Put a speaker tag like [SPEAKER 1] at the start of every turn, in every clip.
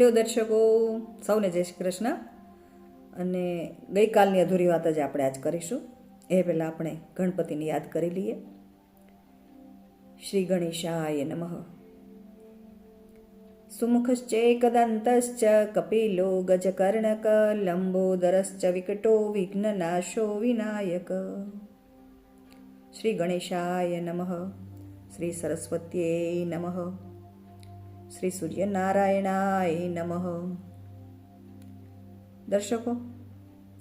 [SPEAKER 1] Hello દર્શકો, સૌને જય શ્રી કૃષ્ણ. અને ગઈકાલની અધૂરી વાત જ આપણે આજ કરીશું. એ પહેલાં આપણે ગણપતિને યાદ કરી લઈએ. શ્રી ગણેશાય નમઃ. સુમુખશ્ચેકદંતશ્ચ કપિલો ગજકર્ણક લંબોદરશ્ચ વિકટો વિઘ્નનાશો વિનાયક. શ્રી ગણેશાય નમઃ. શ્રી સરસ્વત્યે નમઃ. શ્રી સૂર્યનારાયણાય નમઃ. દર્શકો,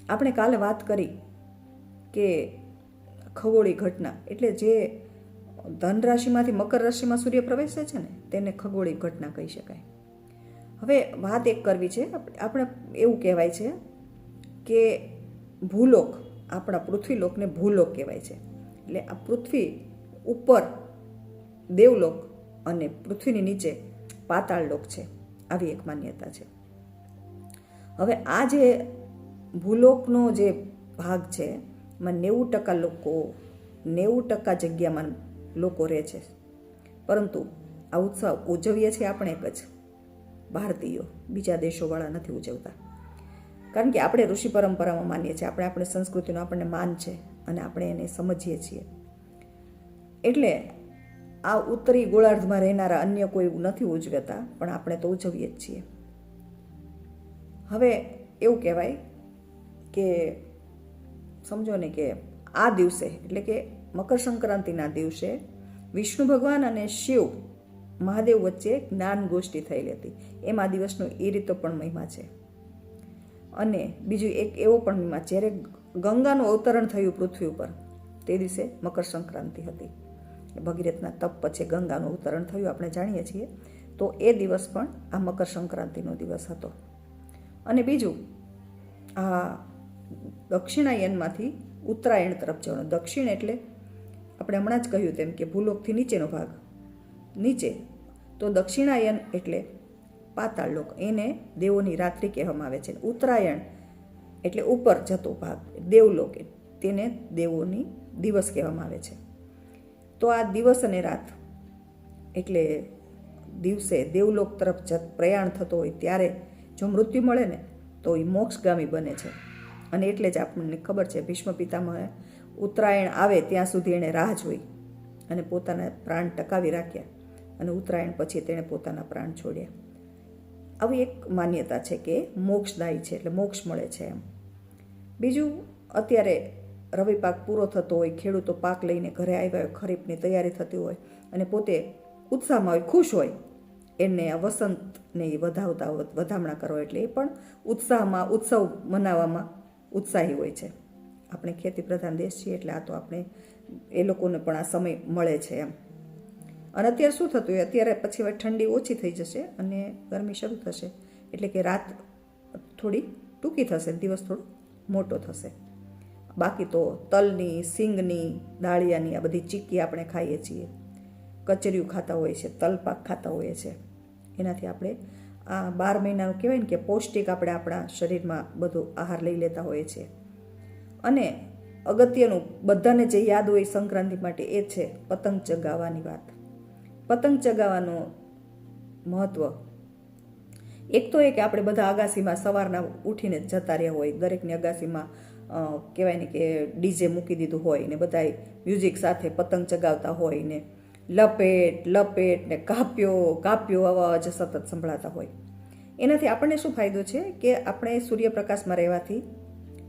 [SPEAKER 1] આપણે કાલે વાત કરી કે ખગોળી ઘટના એટલે જે ધન રાશિમાંથી મકર રાશિમાં સૂર્ય પ્રવેશે છે ને, તેને ખગોળી ઘટના કહી શકાય. હવે વાત એક કરવી છે આપણે એવું કહેવાય છે કે ભૂલોક, આપણા પૃથ્વીલોકને ભૂલોક કહેવાય છે. એટલે આ પૃથ્વી ઉપર દેવલોક અને પૃથ્વીની નીચે પાતાળ લોક છે. આવી એક માન્યતા છે. હવે આ જે ભૂલોકનો જે ભાગ છે, એમાં નેવું ટકા લોકો, નેવું ટકા જગ્યામાં લોકો રહે છે. પરંતુ આ ઉત્સવ ઉજવીએ છીએ આપણે એક જ ભારતીયો. બીજા દેશોવાળા નથી ઉજવતા. કારણ કે આપણે ઋષિ પરંપરામાં માનીએ છીએ, આપણે આપણી સંસ્કૃતિનું આપણને માન છે અને આપણે એને સમજીએ છીએ. એટલે આ ઉત્તરી ગોળાર્ધમાં રહેનારા અન્ય કોઈ નથી ઉજવતા, પણ આપણે તો ઉજવીએ જ છીએ. હવે એવું કહેવાય કે, સમજો ને કે આ દિવસે, એટલે કે મકર સંક્રાંતિના દિવસે વિષ્ણુ ભગવાન અને શિવ મહાદેવ વચ્ચે જ્ઞાન ગોષ્ઠી થયેલી હતી એમાં દિવસનો એ રીતો પણ મહિમા છે. અને બીજું એક એવો પણ મહિમા, જ્યારે ગંગાનું અવતરણ થયું પૃથ્વી ઉપર, તે દિવસે મકર સંક્રાંતિ હતી. ભગીરથના તપ પછી ગંગાનું ઉતરણ થયું, આપણે જાણીએ છીએ. તો એ દિવસ પણ આ મકર સંક્રાંતિનો દિવસ હતો. અને બીજું, આ દક્ષિણાયનમાંથી ઉત્તરાયણ તરફ જવાનું. દક્ષિણ એટલે આપણે હમણાં જ કહ્યું તેમ કે ભૂલોકથી નીચેનો ભાગ. નીચે. તો દક્ષિણાયન એટલે પાતાળ લોક. એને દેવોની રાત્રિ કહેવામાં આવે છે. ઉત્તરાયણ એટલે ઉપર જતો ભાગ. દેવલોક. તેને દેવોની દિવસ કહેવામાં આવે છે. તો આ દિવસ અને રાત. એટલે દિવસે દેવલોક તરફ જત પ્રયાણ થતો હોય ત્યારે જો મૃત્યુ મળે ને, તો એ મોક્ષગામી બને છે. અને એટલે જ આપણને ખબર છે, ભીષ્મ પિતામહે ઉત્તરાયણ આવે ત્યાં સુધી એણે રાહ જોઈ અને પોતાના પ્રાણ ટકાવી રાખ્યા અને ઉત્તરાયણ પછી તેણે પોતાના પ્રાણ છોડ્યા. આવી એક માન્યતા છે કે મોક્ષદાયી છે, એટલે મોક્ષ મળે છે એમ. બીજું, અત્યારે રવિ પાક પૂરો થતો હોય, ખેડૂતો પાક લઈને ઘરે આવ્યા હોય, ખરીફની તૈયારી થતી હોય અને પોતે ઉત્સાહમાં હોય, ખુશ હોય, એને વસંતને વધાવતા વધામણા કરો એટલે એ પણ ઉત્સાહમાં, ઉત્સવ મનાવવામાં ઉત્સાહી હોય છે. આપણે ખેતી પ્રધાન દેશ છીએ એટલે આ તો આપણે એ લોકોને પણ આ સમય મળે છે એમ. અને અત્યારે શું થતું હોય? અત્યારે પછી હવે ઠંડી ઓછી થઈ જશે અને ગરમી શરૂ થશે. એટલે કે રાત થોડી ટૂંકી થશે, દિવસ થોડો મોટો થશે. બાકી તો તલની, સિંગની, દાળિયાની આ બધી ચીક્કી આપણે ખાઈએ છીએ. કચરિયું ખાતા હોઈએ છીએ તલપાક ખાતા હોઈએ છીએ એનાથી આપણે આ બાર મહિનાનું કહેવાય ને કે પૌષ્ટિક આપણે આપણા શરીરમાં બધો આહાર લઈ લેતા હોઈએ છીએ. અને અગત્યનું બધાને જે યાદ હોય સંક્રાંતિ માટે એ છે પતંગ ચગાવવાની વાત. પતંગ ચગાવવાનું મહત્ત્વ એક તો એ કે આપણે બધા અગાસીમાં સવારના ઉઠીને જતા રહ્યા હોય, દરેકની અગાસીમાં કહેવાય ને કે ડીજે મૂકી દીધું હોય ને બધાય મ્યુઝિક સાથે પતંગ ચગાવતા હોય ને લપેટ લપેટ ને કાપ્યો કાપ્યો આવા અવાજ સતત સંભળાતા હોય. એનાથી આપણને શું ફાયદો છે કે આપણે સૂર્યપ્રકાશમાં રહેવાથી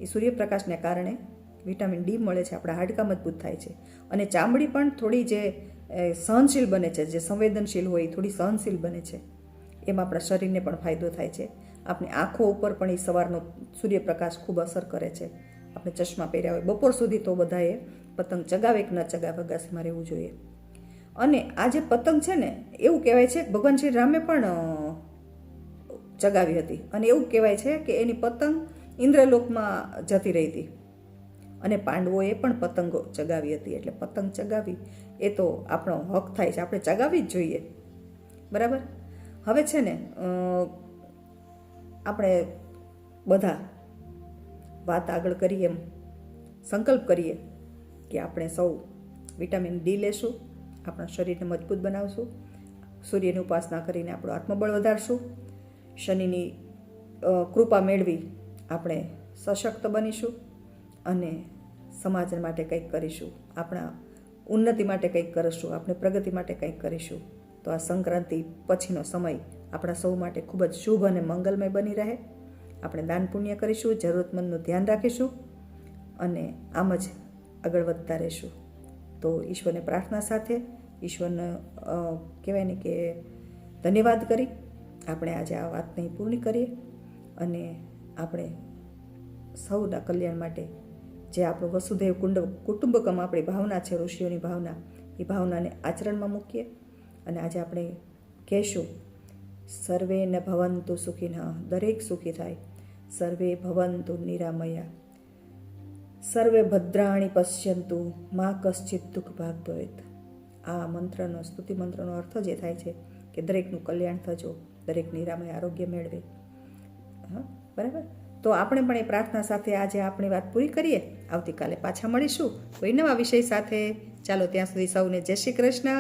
[SPEAKER 1] એ સૂર્યપ્રકાશને કારણે વિટામિન ડી મળે છે, આપણા હાડકા મજબૂત થાય છે. અને ચામડી પણ થોડી જે સહનશીલ બને છે, જે સંવેદનશીલ હોય થોડી સહનશીલ બને છે. એમાં આપણા શરીરને પણ ફાયદો થાય છે. આપણી આંખો ઉપર પણ એ સવારનો સૂર્યપ્રકાશ ખૂબ અસર કરે છે. આપણે ચશ્મા પહેર્યા હોય બપોર સુધી તો બધાએ પતંગ ચગાવે કે ન ચગાવે, અગાસીમાં રહેવું જોઈએ. અને આ જે પતંગ છે ને, એવું કહેવાય છે, ભગવાન શ્રી રામે પણ ચગાવી હતી. અને એવું કહેવાય છે કે એની પતંગ ઇન્દ્રલોકમાં જતી રહી હતી. અને પાંડવોએ પણ પતંગો ચગાવી હતી. એટલે પતંગ ચગાવી એ તો આપણો હક થાય છે. આપણે ચગાવી જ જોઈએ. બરાબર? હવે છે ને આપણે બધા વાત આગળ કરીએ એમ, સંકલ્પ કરીએ કે આપણે સૌ વિટામિન ડી લેશું, આપણા શરીરને મજબૂત બનાવશું, સૂર્યની ઉપાસના કરીને આપણું આત્મબળ વધારશું, શનિની કૃપા મેળવી આપણે સશક્ત બનીશું અને સમાજ માટે કંઈક કરીશું, આપણા ઉન્નતિ માટે કંઈક કરીશું, આપણે પ્રગતિ માટે કંઈક કરીશું. તો આ સંક્રાંતિ પછીનો સમય આપણા સૌ માટે ખૂબ જ શુભ અને મંગલમય બની રહે. આપણે દાન પુણ્ય કરીશું, જરૂરતમંદનું ધ્યાન રાખીશું અને આમ જ આગળ વધતા રહીશું. તો ઈશ્વરને પ્રાર્થના સાથે ઈશ્વરને કહેવાય ને કે ધન્યવાદ કરી આપણે આજે આ વાતને પૂર્ણ કરીએ અને આપણે સૌના કલ્યાણ માટે જે આપણું વસુધૈવ કુંડ, કુટુંબકમ આપણી ભાવના છે, ઋષિઓની ભાવના, એ ભાવનાને આચરણમાં મૂકીએ અને આજે આપણે કહેશું સર્વે ન ભવંતુ સુખીન, દરેક સુખી થાય. સર્વે ભવંતુ નિરામયા. સર્વે ભદ્રાણી પશ્યંતુ, મા કશ્ચિત દુઃખ ભાગ ભવેત. આ મંત્રનો, સ્તુતિ મંત્રનો અર્થ જે થાય છે કે દરેકનું કલ્યાણ થજો, દરેક નિરામય આરોગ્ય મેળવે. હા, બરાબર? તો આપણે પણ એ પ્રાર્થના સાથે આજે આપણી વાત પૂરી કરીએ. આવતીકાલે પાછા મળીશું કોઈ નવા વિષય સાથે. ચાલો ત્યાં સુધી સૌને જય શ્રી કૃષ્ણ.